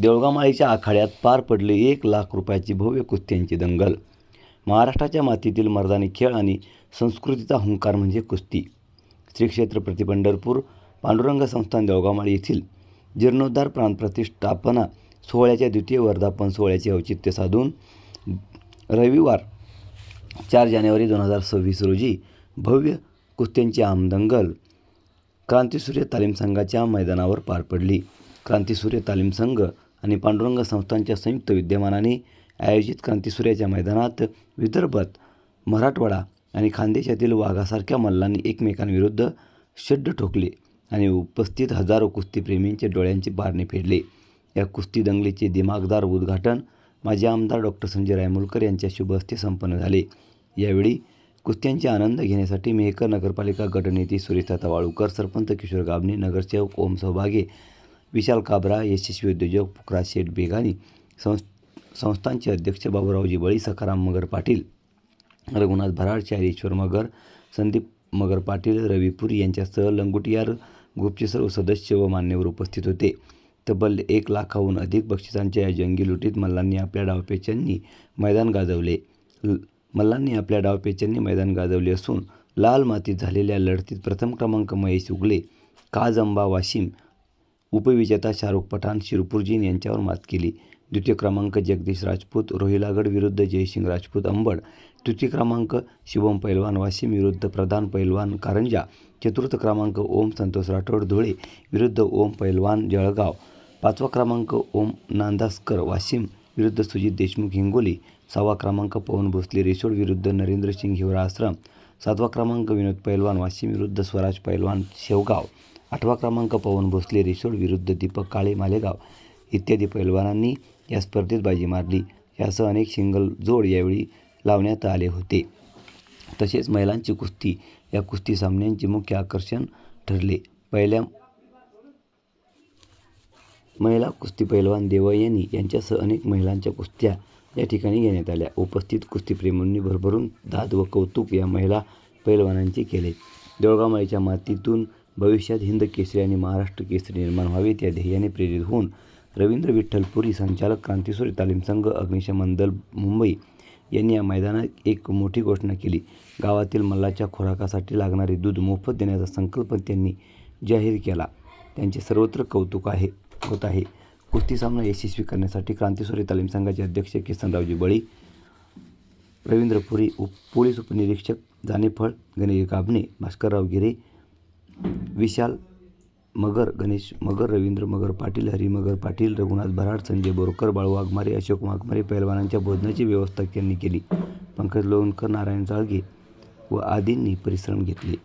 देवगामाळीच्या आखाड्यात पार पडले एक लाख रुपयाची भव्य कुस्त्यांची दंगल. महाराष्ट्राच्या मातीतील मर्दानी खेळ आणि संस्कृतीचा हुंकार म्हणजे कुस्ती. श्री क्षेत्र प्रतिपंढरपूर पांडुरंग संस्थान देवगामाळी येथील जीर्णोद्धार प्राणप्रतिष्ठापना सोहळ्याच्या द्वितीय वर्धापन सोहळ्याचे औचित्य साधून रविवार चार जानेवारी दोन हजार सव्वीस रोजी भव्य कुस्त्यांची आमदंगल क्रांतीसूर्य तालीम संघाच्या मैदानावर पार पडली. क्रांतीसूर्य तालीम संघ आणि पांडुरंग संस्थांच्या संयुक्त विद्यमानाने आयोजित क्रांतीसूर्याच्या मैदानात विदर्भात मराठवाडा आणि खानदेशातील वाघासारख्या मल्लांनी एकमेकांविरुद्ध शड्ड ठोकले आणि उपस्थित हजारो कुस्तीप्रेमींचे डोळ्यांचे पारणे फेडले. या कुस्ती दंगलीचे दिमागदार उद्घाटन माजी आमदार डॉक्टर संजय रायमुलकर यांच्या शुभ हस्ते संपन्न झाले. यावेळी कुस्त्यांचे आनंद घेण्यासाठी मेहकर नगरपालिका गटनेते सुरेशा वाळूकर सरपंच किशोर गाबणे नगरसेवक ओम सहभागे विशाल काबरा यशस्वी उद्योजक पुकरा शेठ बेगानी संस संस्थांचे अध्यक्ष बाबूरावजी बळी सखाराम मगर पाटील रघुनाथ भराड चारेश्वर मगर संदीप मगर पाटील रविपुरी यांच्यासह लंगुटियार ग्रुपचे सर्व सदस्य व मान्यवर उपस्थित होते. तब्बल एक लाखाहून अधिक बक्षिसांच्या या जंगी लुटीत मल्लांनी आपल्या डावपेचांनी मैदान गाजवले. ल- मल्लांनी आपल्या डावपेचांनी मैदान गाजवले असून लाल मातीत झालेल्या लढतीत प्रथम क्रमांक महेश उगले काजंबा वाशिम उपविजेता शाहरुख पठाण शिरपूरजीन यांच्यावर मात केली. द्वितीय क्रमांक जगदीश राजपूत रोहिलागड विरुद्ध जयसिंग राजपूत अंबड तृतीय क्रमांक शिवम पैलवान वाशिम विरुद्ध प्रधान पैलवान कारंजा चतुर्थ क्रमांक ओम संतोष राठोड धुळे विरुद्ध ओम पैलवान जळगाव पाचवा क्रमांक ओम नांदासकर वाशिम विरुद्ध सुजित देशमुख हिंगोली सहावा क्रमांक पवन भोसले रिसोड विरुद्ध नरेंद्र सिंग हिवरा आश्रम सातवा क्रमांक विनोद पैलवान वाशिम विरुद्ध स्वराज पैलवान शेवगाव. आठवा क्रमांक पवन भोसले रिसोड विरुद्ध दीपक काळे मालेगाव इत्यादी पैलवानांनी या स्पर्धेत बाजी मारली. यासह अनेक सिंगल जोड यावेळी लावण्यात आले होते. तसेच महिलांची कुस्ती या कुस्ती सामन्यांचे मुख्य आकर्षण ठरले. पहिल्या महिला कुस्ती पैलवान देवयानी यांच्यासह अनेक महिलांच्या कुस्त्या या ठिकाणी घेण्यात आल्या. उपस्थित कुस्तीप्रेमींनी भरभरून दाद व कौतुक या महिला पैलवानांचे केले. देवगामाईच्या मातीतून भविष्यात हिंद केसरी आणि महाराष्ट्र केसरी निर्माण व्हावेत या ध्येयाने प्रेरित होऊन रवींद्र विठ्ठलपुरी संचालक क्रांतीसूर्य तालीम संघ अग्निशमन दल मुंबई यांनी या मैदानात एक मोठी घोषणा केली. गावातील मल्लाच्या खोराकासाठी लागणारे दूध मोफत देण्याचा संकल्प त्यांनी जाहीर केला. त्यांचे सर्वत्र कौतुक आहे होत आहे. कुस्ती सामना यशस्वी करण्यासाठी क्रांतीसूर्य तालीम संघाचे अध्यक्ष किसनरावजी बळी रवींद्र पुरी उप पोलीस उपनिरीक्षक जानेफळ गणेश गाबणे भास्करराव गिरे विशाल मगर गणेश मगर रवींद्र मगर पाटील हरी मगर पाटील रघुनाथ भराड संजय बोरकर बाळू वाघमारे अशोक वाघमारे पैलवानांच्या भोजनाची व्यवस्था त्यांनी केली. पंकज लोणकर नारायण जाळगे व आदींनी परिश्रम घेतले.